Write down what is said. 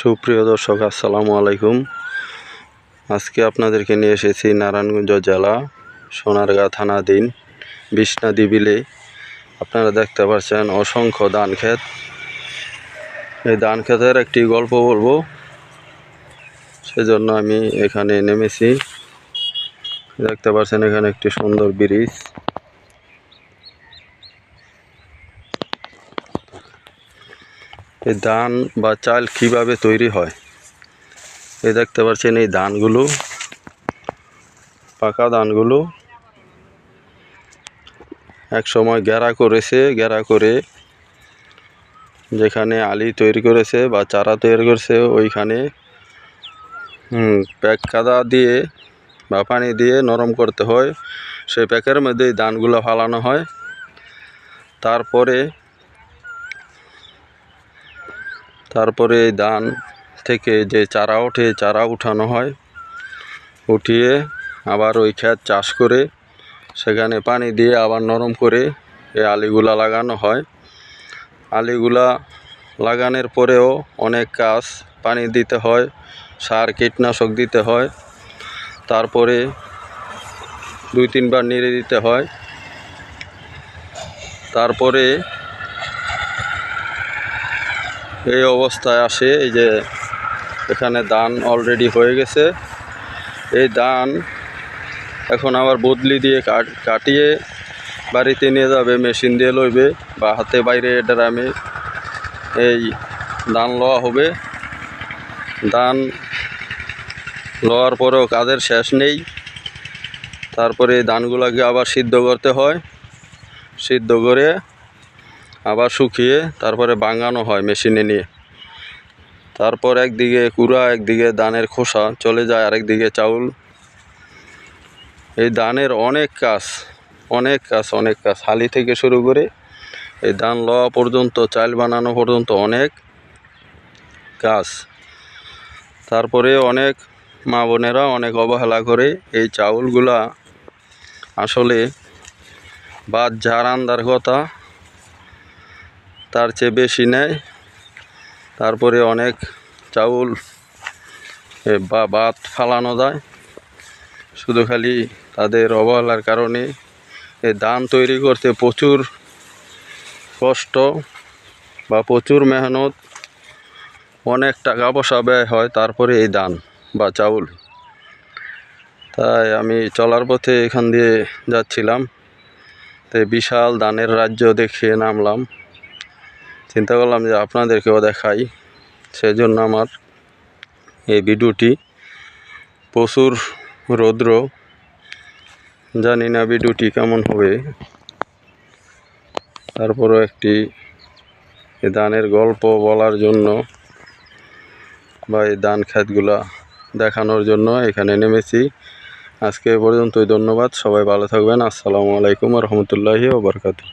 সুপ্রিয় দর্শক, আসসালামু আলাইকুম। আজকে আপনাদেরকে নিয়ে এসেছি নারায়ণগঞ্জ জেলা সোনারগাঁ থানাধীন বিষ্ণাদি বিলে। আপনারা দেখতে পাচ্ছেন অসংখ্য ধান ক্ষেত। এই ধান ক্ষেতের একটি গল্প বলব। সেজন্য আমি এখানে নেমেছি। দেখতে পাচ্ছেন এখানে একটি সুন্দর ব্রিজ। এই ধান বা চাল কীভাবে তৈরি হয়? এই দেখতে পাচ্ছেন এই ধানগুলো, পাকা ধানগুলো। এক সময় গেরা করেছে গেরা করে যেখানে আলি তৈরি করেছে বা চারা তৈরি করেছে, ওইখানে প্যাক কাদা দিয়ে বা পানি দিয়ে নরম করতে হয়। সেই প্যাকের মধ্যে ধানগুলো ফালানো হয়। তারপরে তারপরে এই ধান থেকে যে চারা ওঠে, চারা উঠানো হয়। উঠিয়ে আবার ওই ক্ষেত চাষ করে সেখানে পানি দিয়ে আবার নরম করে এই আলিগুলা লাগানো হয়। আলিগুলা লাগানোর পরেও অনেক কাজ পানি দিতে হয়, সার, কীটনাশক দিতে হয়। তারপরে দুই তিনবার নেড়ে দিতে হয়। তারপরে এই অবস্থায় আসে, এই যে এখানে ধান অলরেডি হয়ে গেছে। এই ধান এখন আবার বদলি দিয়ে কাট কাটিয়ে বাড়িতে নিয়ে যাবে, মেশিন দিয়ে লইবে বা হাতে বাইরে ড্রামে এই ধান লওয়া হবে। ধান লওয়ার পরেও কাজের শেষ নেই। তারপরে এই ধানগুলোকে আবার সিদ্ধ করতে হয়। সিদ্ধ করে আবার শুকিয়ে তারপরে বাঙানো হয় মেশিনে নিয়ে। তারপর একদিকে কুড়া, একদিকে ধানের খোসা চলে যায় আরেকদিকে চাউল। এই ধানের অনেক কাজ অনেক কাজ অনেক কাজ। হালি থেকে শুরু করে এই ধান লওয়া পর্যন্ত, চাল বানানো পর্যন্ত অনেক কাজ। তারপরে অনেক মা বোনেরা অনেক অবহেলা করে এই চাউলগুলা আসলে বাদ যার আন্দার কথা তার চেয়ে বেশি নেয়। তারপরে অনেক চাউল বা বাদ ফালানো যায়। শুধু খালি তাদের অবহেলার কারণে এই ধান তৈরি করতে প্রচুর কষ্ট বা প্রচুর মেহনত। অনেক টাকা পয়সা ব্যয় হয় তারপরে এই ধান বা চাউল। তাই আমি চলার পথে এখান দিয়ে যাচ্ছিলাম। তাই বিশাল ধানের রাজ্য দেখে নামলাম। চিন্তা করলাম যে আপনাদেরকেও দেখাই, সেজন্য আমার এই ভিডিওটি প্রচুর রৌদ্র। জানি না ভিডিওটি কেমন হবে। তারপরও একটি দানের গল্প বলার জন্য বা এই দান ক্ষেতগুলা দেখানোর জন্য এখানে নেমেছি। আজকে পর্যন্তই, ধন্যবাদ, সবাই ভালো থাকবেন, আসসালামু আলাইকুম রহমতুল্লাহি ওবরকাতু